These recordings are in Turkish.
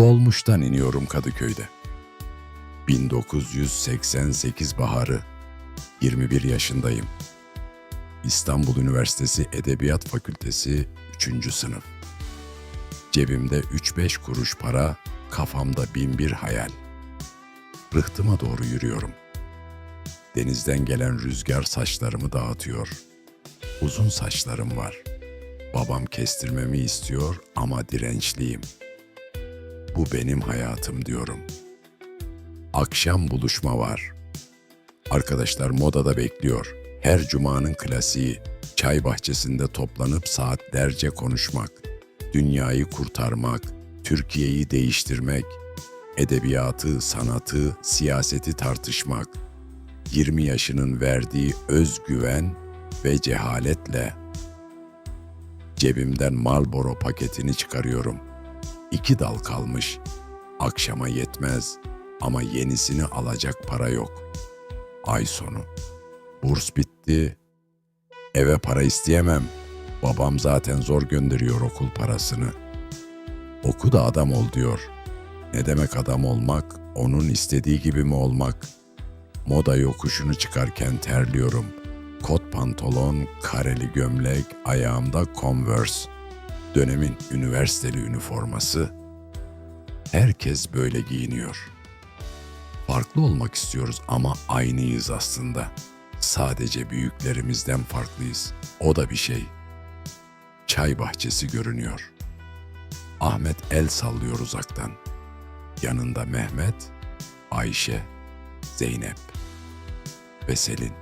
Dolmuştan iniyorum Kadıköy'de. 1988 baharı. 21 yaşındayım. İstanbul Üniversitesi Edebiyat Fakültesi 3. sınıf. Cebimde 3-5 kuruş para, kafamda bin bir hayal. Rıhtıma doğru yürüyorum. Denizden gelen rüzgar saçlarımı dağıtıyor. Uzun saçlarım var. Babam kestirmemi istiyor ama dirençliyim. Bu benim hayatım diyorum. Akşam buluşma var. Arkadaşlar modada bekliyor. Her cumanın klasiği. Çay bahçesinde toplanıp saatlerce konuşmak. Dünyayı kurtarmak, Türkiye'yi değiştirmek, edebiyatı, sanatı, siyaseti tartışmak. 20 yaşının verdiği özgüven ve cehaletle cebimden Marlboro paketini çıkarıyorum. İki dal kalmış. Akşama yetmez ama yenisini alacak para yok. Ay sonu. Burs bitti. Eve para isteyemem. Babam zaten zor gönderiyor okul parasını. Oku da adam ol diyor. Ne demek adam olmak? Onun istediği gibi mi olmak? Moda yokuşunu çıkarken terliyorum. Kot pantolon, kareli gömlek, ayağımda Converse. Dönemin üniversiteli üniforması. Herkes böyle giyiniyor. Farklı olmak istiyoruz ama aynıyız aslında. Sadece büyüklerimizden farklıyız. O da bir şey. Çay bahçesi görünüyor. Ahmet el sallıyor uzaktan. Yanında Mehmet, Ayşe, Zeynep ve Selin.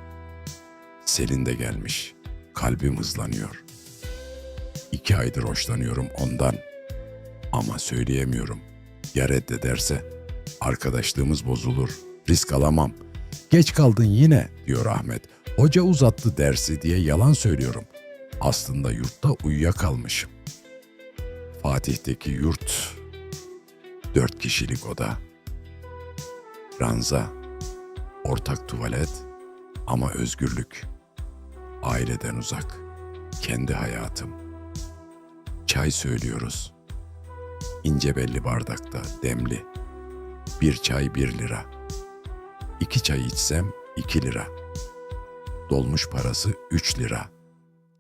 Selin de gelmiş. Kalbim hızlanıyor. İki aydır hoşlanıyorum ondan. Ama söyleyemiyorum. Ya reddederse? Arkadaşlığımız bozulur. Risk alamam. Geç kaldın yine diyor Ahmet. Hoca uzattı dersi diye yalan söylüyorum. Aslında yurtta uyuyakalmışım. Fatih'teki yurt dört kişilik oda. Ranza, ortak tuvalet ama özgürlük. Aileden uzak, kendi hayatım. Çay söylüyoruz. İnce belli bardakta, demli. Bir çay bir lira. İki çay içsem iki lira. Dolmuş parası üç lira.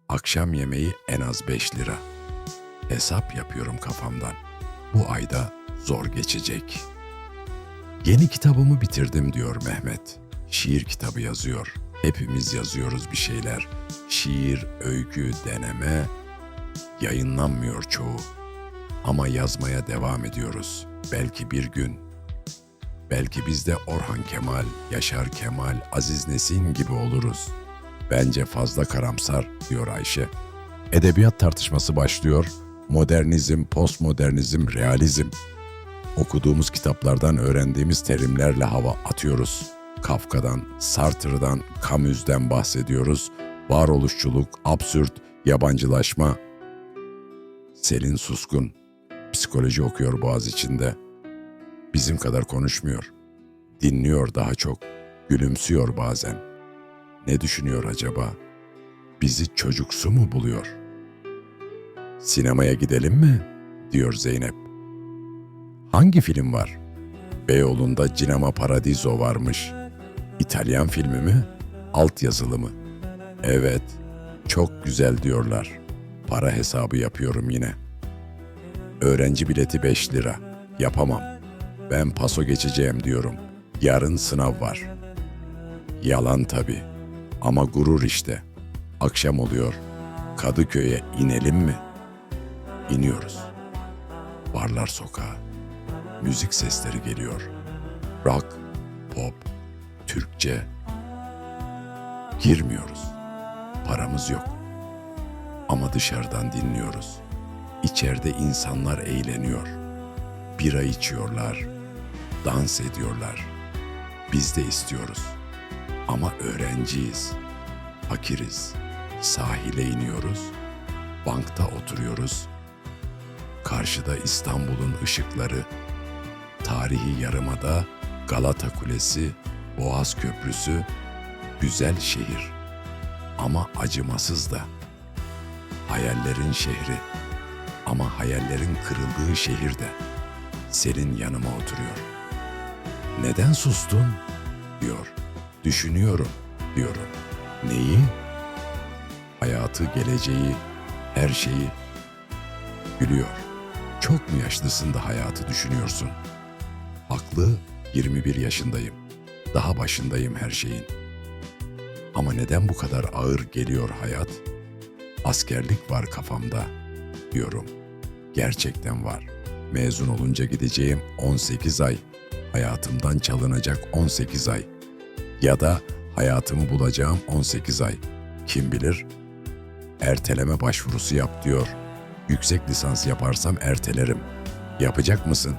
Akşam yemeği en az beş lira. Hesap yapıyorum kafamdan. Bu ayda zor geçecek. Yeni kitabımı bitirdim diyor Mehmet. Şiir kitabı yazıyor. Hepimiz yazıyoruz bir şeyler. Şiir, öykü, deneme yayınlanmıyor çoğu. Ama yazmaya devam ediyoruz. Belki bir gün Belki biz de Orhan Kemal, Yaşar Kemal, Aziz Nesin gibi oluruz. Bence fazla karamsar, diyor Ayşe. Edebiyat tartışması başlıyor. Modernizm, postmodernizm, realizm. Okuduğumuz kitaplardan öğrendiğimiz terimlerle hava atıyoruz. Kafka'dan, Sartre'dan, Camus'den bahsediyoruz. Varoluşçuluk, absürt, yabancılaşma. Selin Suskun, psikoloji okuyor Boğaz içinde. Bizim kadar konuşmuyor. Dinliyor daha çok. Gülümsüyor bazen. Ne düşünüyor acaba? Bizi çocuksu mu buluyor? Sinemaya gidelim mi? diyor Zeynep. Hangi film var? Beyoğlu'nda Cinema Paradiso varmış. İtalyan filmi mi? Alt yazılı mı? Evet, çok güzel diyorlar. Para hesabı yapıyorum yine. Öğrenci bileti 5 lira. Yapamam. Ben paso geçeceğim diyorum. Yarın sınav var. Yalan tabii. Ama gurur işte. Akşam oluyor. Kadıköy'e inelim mi? İniyoruz. Barlar sokağa. Müzik sesleri geliyor. Rock, pop, Türkçe. Girmiyoruz. Paramız yok. Ama dışarıdan dinliyoruz. İçeride insanlar eğleniyor. Bira içiyorlar, dans ediyorlar. Biz de istiyoruz. Ama öğrenciyiz. Fakiriz. Sahile iniyoruz. Bankta oturuyoruz. Karşıda İstanbul'un ışıkları. Tarihi yarımada Galata Kulesi, Boğaz Köprüsü, güzel şehir. Ama acımasız da. Hayallerin şehri. Ama hayallerin kırıldığı şehir de. senin yanıma oturuyor. Neden sustun? diyor. Düşünüyorum diyorum. Neyi? Hayatı, geleceği, her şeyi. Gülüyor. Çok mu yaşlısın da hayatı düşünüyorsun? Haklı, 21 yaşındayım. Daha başındayım her şeyin. Ama neden bu kadar ağır geliyor hayat? Askerlik var kafamda diyorum. Gerçekten var. Mezun olunca gideceğim 18 ay. Hayatımdan çalınacak 18 ay. Ya da hayatımı bulacağım 18 ay. Kim bilir? Erteleme başvurusu yap diyor. Yüksek lisans yaparsam ertelerim. Yapacak mısın?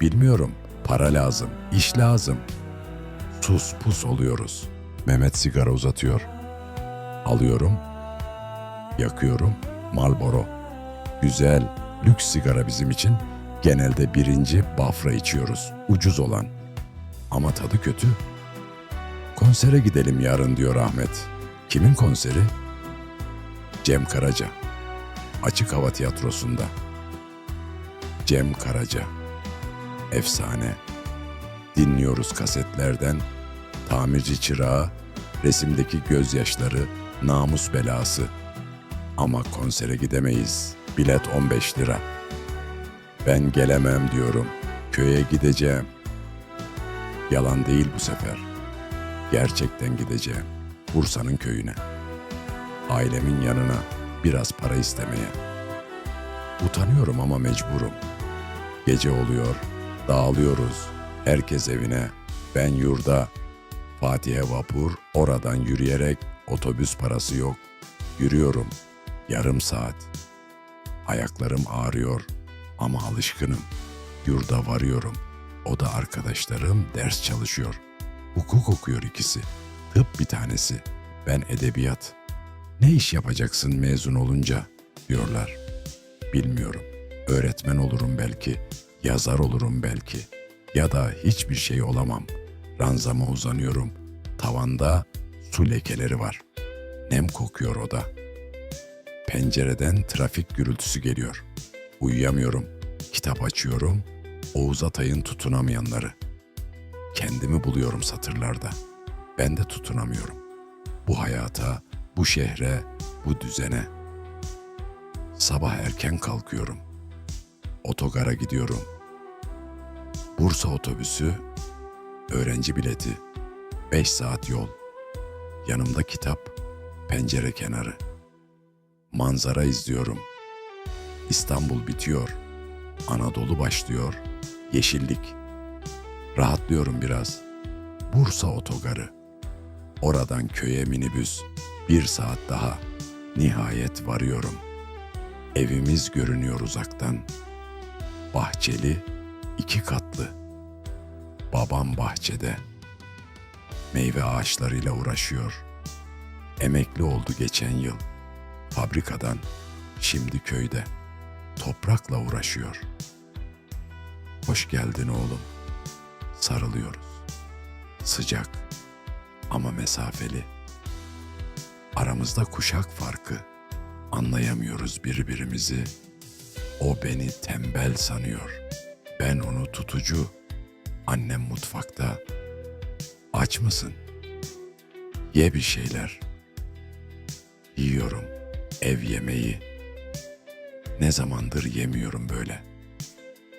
Bilmiyorum. Para lazım, iş lazım. Sus pus oluyoruz. Mehmet sigara uzatıyor. Alıyorum. Yakıyorum. Marlboro. Güzel, lüks sigara bizim için. Genelde birinci Bafra içiyoruz. Ucuz olan. Ama tadı kötü. Konsere gidelim yarın diyor Ahmet. Kimin konseri? Cem Karaca. Açık Hava Tiyatrosu'nda. Cem Karaca. Efsane. Dinliyoruz kasetlerden. Tamirci çırağı, resimdeki gözyaşları, namus belası. Ama konsere gidemeyiz. Bilet 15 lira. Ben gelemem diyorum. Köye gideceğim. Yalan değil bu sefer. Gerçekten gideceğim. Bursa'nın köyüne. Ailemin yanına biraz para istemeye. Utanıyorum ama mecburum. Gece oluyor, dağılıyoruz. Herkes evine, ben yurda. Fatih'e vapur, oradan yürüyerek otobüs parası yok. Yürüyorum. Yarım saat. Ayaklarım ağrıyor ama alışkınım. Yurda varıyorum. O da arkadaşlarım ders çalışıyor. Hukuk okuyor ikisi. Tıp bir tanesi. Ben edebiyat. Ne iş yapacaksın mezun olunca diyorlar. Bilmiyorum. Öğretmen olurum belki, yazar olurum belki. Ya da hiçbir şey olamam. Ranzama uzanıyorum. Tavanda su lekeleri var. Nem kokuyor oda. Pencereden trafik gürültüsü geliyor. Uyuyamıyorum. Kitap açıyorum. Oğuz Atay'ın tutunamayanları. Kendimi buluyorum satırlarda. Ben de tutunamıyorum. Bu hayata, bu şehre, bu düzene. Sabah erken kalkıyorum. Otogara gidiyorum. Bursa otobüsü, öğrenci bileti, 5 saat yol. Yanımda kitap, pencere kenarı. Manzara izliyorum. İstanbul bitiyor. Anadolu başlıyor. Yeşillik. Rahatlıyorum biraz. Bursa otogarı. Oradan köye minibüs. Bir saat daha. Nihayet varıyorum. Evimiz görünüyor uzaktan. Bahçeli, iki katlı. Babam bahçede. Meyve ağaçlarıyla uğraşıyor. Emekli oldu geçen yıl. Fabrikadan, şimdi köyde. Toprakla uğraşıyor. Hoş geldin oğlum. Sarılıyoruz. Sıcak ama mesafeli. Aramızda kuşak farkı. Anlayamıyoruz birbirimizi. O beni tembel sanıyor. Ben onu tutucu. Annem mutfakta. Aç mısın? Ye bir şeyler. Yiyorum ev yemeği. Ne zamandır yemiyorum böyle.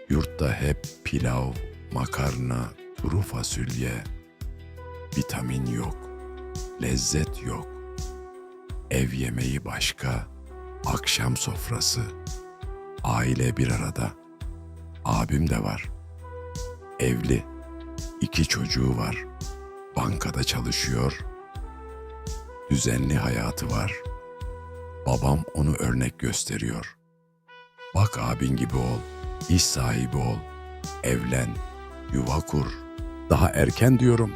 Yurtta hep pilav, makarna, kuru fasulye. Vitamin yok. Lezzet yok. Ev yemeği başka, akşam sofrası. Aile bir arada. Abim de var. Evli. iki çocuğu var. Bankada çalışıyor. Düzenli hayatı var. Babam onu örnek gösteriyor. Bak abin gibi ol, iş sahibi ol, evlen, yuva kur. Daha erken diyorum.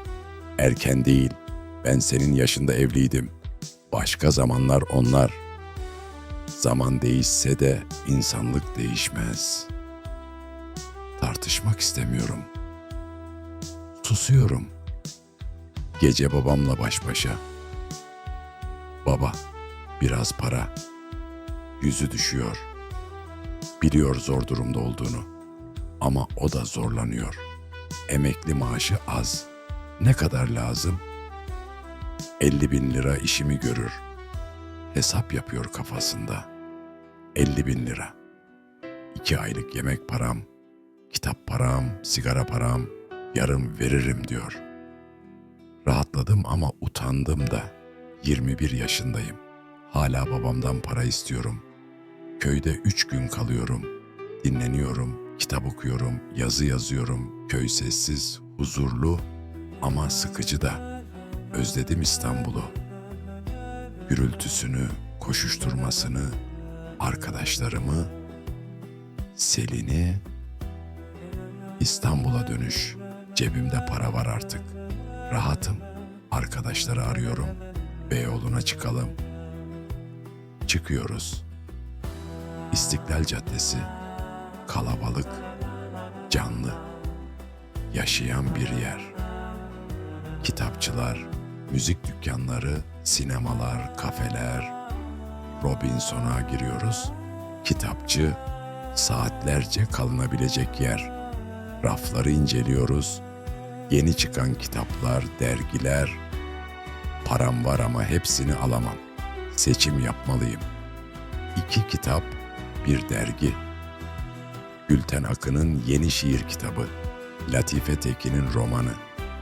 Erken değil. Ben senin yaşında evliydim. Başka zamanlar onlar. Zaman değişse de insanlık değişmez. Tartışmak istemiyorum. Susuyorum. Gece babamla baş başa. Baba, biraz para. Yüzü düşüyor. Biliyor zor durumda olduğunu. Ama o da zorlanıyor. Emekli maaşı az. Ne kadar lazım? 50 bin lira işimi görür. Hesap yapıyor kafasında. 50 bin lira. İki aylık yemek param, kitap param, sigara param, yarım veririm diyor. Rahatladım ama utandım da 21 yaşındayım. Hala babamdan para istiyorum. Köyde üç gün kalıyorum. Dinleniyorum, kitap okuyorum, yazı yazıyorum. Köy sessiz, huzurlu ama sıkıcı da. Özledim İstanbul'u. Gürültüsünü, koşuşturmasını, arkadaşlarımı, Selin'i, İstanbul'a dönüş. Cebimde para var artık. Rahatım. Arkadaşları arıyorum. Beyoğlu'na çıkalım. Çıkıyoruz. İstiklal Caddesi. Kalabalık, canlı. Yaşayan bir yer. Kitapçılar, müzik dükkanları, sinemalar, kafeler. Robinson'a giriyoruz. Kitapçı, saatlerce kalınabilecek yer. Rafları inceliyoruz. Yeni çıkan kitaplar, dergiler. Param var ama hepsini alamam. Seçim yapmalıyım. İki kitap, bir dergi. Gülten Akın'ın yeni şiir kitabı. Latife Tekin'in romanı.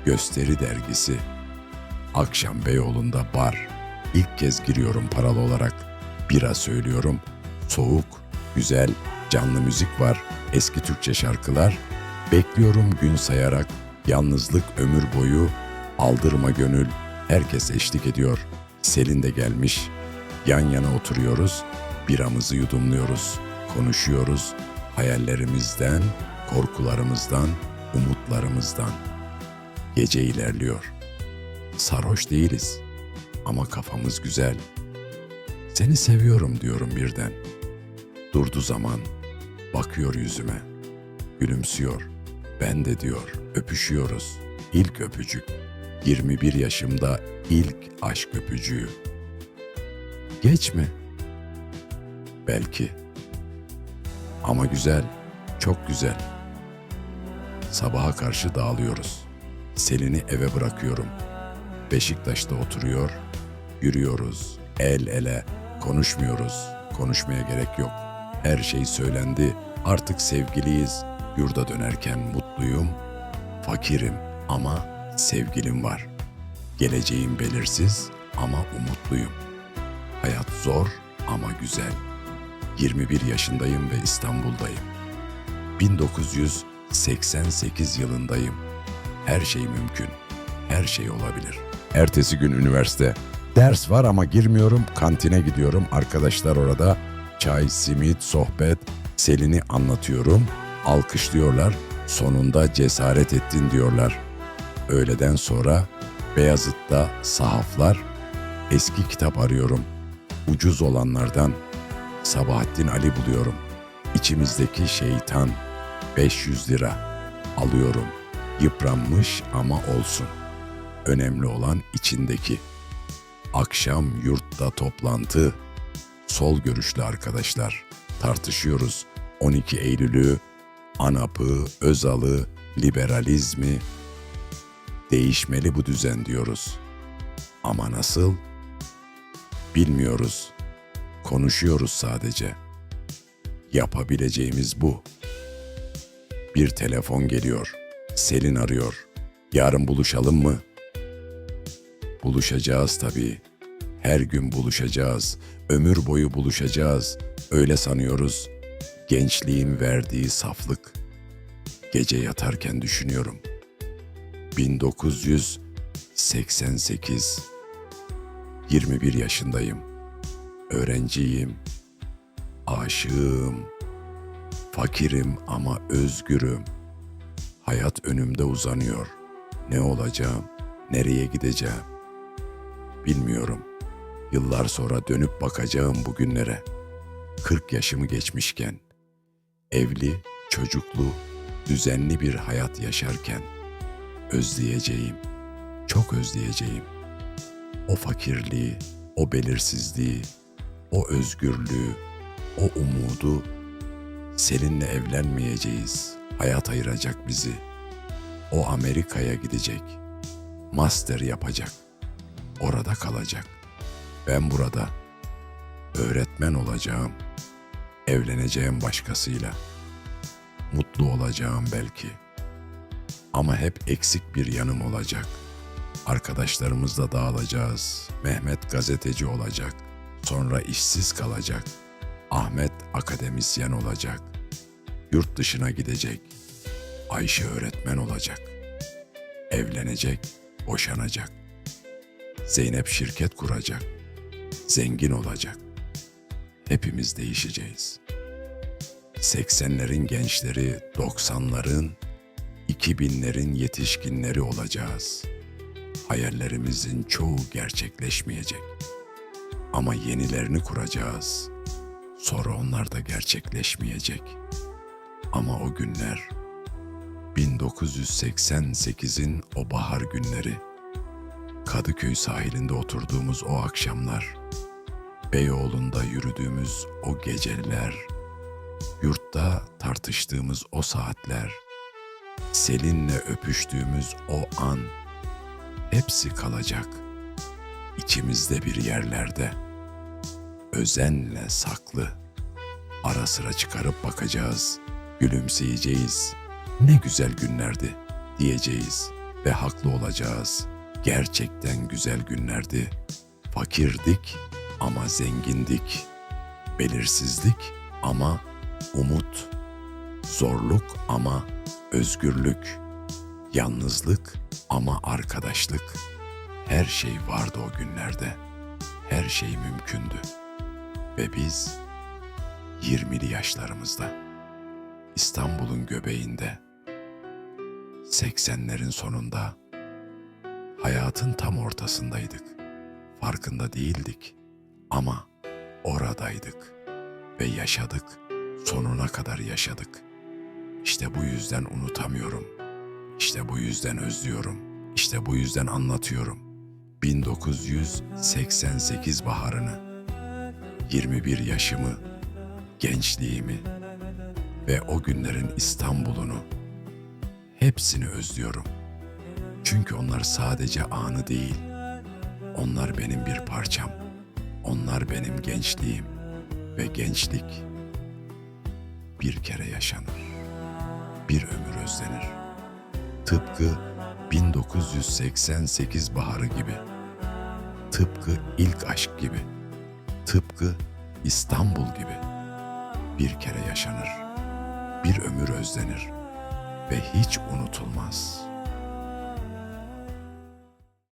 Gösteri dergisi. Akşam Beyoğlu'nda bar. İlk kez giriyorum paralı olarak. Bira söylüyorum. Soğuk, güzel, canlı müzik var. Eski Türkçe şarkılar. Bekliyorum gün sayarak. Yalnızlık ömür boyu. Aldırma gönül. Herkes eşlik ediyor. Selin de gelmiş. Yan yana oturuyoruz. Biramızı yudumluyoruz. Konuşuyoruz. Hayallerimizden, korkularımızdan, umutlarımızdan. Gece ilerliyor. Sarhoş değiliz ama kafamız güzel. Seni seviyorum diyorum birden. Durdu zaman, bakıyor yüzüme. Gülümsüyor. Ben de diyor, öpüşüyoruz. İlk öpücük. 21 yaşımda ilk aşk öpücüğü. Geç mi? Belki. Ama güzel, çok güzel. Sabaha karşı dağılıyoruz. Selin'i eve bırakıyorum. Beşiktaş'ta oturuyor, yürüyoruz, el ele, konuşmuyoruz. Konuşmaya gerek yok. Her şey söylendi. Artık sevgiliyiz. Yurda dönerken mutluyum. Fakirim ama sevgilim var. Geleceğim belirsiz ama umutluyum. Hayat zor ama güzel. 21 yaşındayım ve İstanbul'dayım. 1988 yılındayım. Her şey mümkün. Her şey olabilir. Ertesi gün üniversite. Ders var ama girmiyorum. Kantine gidiyorum. Arkadaşlar orada. Çay, simit, sohbet. Selin'i anlatıyorum. Alkışlıyorlar. Sonunda cesaret ettin diyorlar. Öğleden sonra Beyazıt'ta sahaflar. Eski kitap arıyorum. Ucuz olanlardan. Sabahattin Ali buluyorum. İçimizdeki şeytan 500 lira alıyorum. Yıpranmış ama olsun. Önemli olan içindeki. Akşam yurtta toplantı. Sol görüşlü arkadaşlar. Tartışıyoruz 12 Eylül'ü, ANAP'ı, Özal'ı, liberalizmi. Değişmeli bu düzen diyoruz. Ama nasıl? Bilmiyoruz. Konuşuyoruz sadece. Yapabileceğimiz bu. Bir telefon geliyor. Selin arıyor. Yarın buluşalım mı? Buluşacağız tabii. Her gün buluşacağız. Ömür boyu buluşacağız. Öyle sanıyoruz. Gençliğin verdiği saflık. Gece yatarken düşünüyorum. 1988 21 yaşındayım. Öğrenciyim. Aşığım. Fakirim ama özgürüm. Hayat önümde uzanıyor. Ne olacağım? Nereye gideceğim? Bilmiyorum. Yıllar sonra dönüp bakacağım bugünlere. 40 yaşımı geçmişken, evli, çocuklu, düzenli bir hayat yaşarken özleyeceğim. Çok özleyeceğim. O fakirliği, o belirsizliği, o özgürlüğü, o umudu Selin'le evlenmeyeceğiz, Hayat ayıracak bizi. O Amerika'ya gidecek. Master yapacak. Orada kalacak. Ben burada öğretmen olacağım. Evleneceğim başkasıyla. Mutlu olacağım belki. Ama hep eksik bir yanım olacak. Arkadaşlarımızla dağılacağız. Mehmet gazeteci olacak. Sonra işsiz kalacak. Ahmet akademisyen olacak. Yurt dışına gidecek. Ayşe öğretmen olacak. Evlenecek, boşanacak. Zeynep şirket kuracak. Zengin olacak. Hepimiz değişeceğiz. 80'lerin gençleri, 90'ların, 2000'lerin yetişkinleri olacağız. Hayallerimizin çoğu gerçekleşmeyecek. Ama yenilerini kuracağız. Sonra onlar da gerçekleşmeyecek. Ama o günler 1988'in o bahar günleri Kadıköy sahilinde oturduğumuz o akşamlar Beyoğlu'nda yürüdüğümüz o geceler yurtta tartıştığımız o saatler Selin'le öpüştüğümüz o an hepsi kalacak. İçimizde bir yerlerde. Özenle saklı. Ara sıra çıkarıp bakacağız. Gülümseyeceğiz. Ne güzel günlerdi diyeceğiz ve haklı olacağız. Gerçekten güzel günlerdi. Fakirdik ama zengindik. Belirsizlik ama umut. Zorluk ama özgürlük yalnızlık ama arkadaşlık her şey vardı o günlerde. Her şey mümkündü. Ve biz 20'li yaşlarımızda İstanbul'un göbeğinde 80'lerin sonunda hayatın tam ortasındaydık. Farkında değildik ama oradaydık ve yaşadık. Sonuna kadar yaşadık. İşte bu yüzden unutamıyorum. İşte bu yüzden özlüyorum. İşte bu yüzden anlatıyorum. 1988 baharını, 21 yaşımı, gençliğimi ve o günlerin İstanbul'unu hepsini özlüyorum. Çünkü onlar sadece anı değil. Onlar benim bir parçam. Onlar benim gençliğim ve gençlik bir kere yaşanır. Bir ömür özlenir. Tıpkı 1988 baharı gibi. Tıpkı ilk aşk gibi. Tıpkı İstanbul gibi. Bir kere yaşanır. Bir ömür özlenir ve hiç unutulmaz.''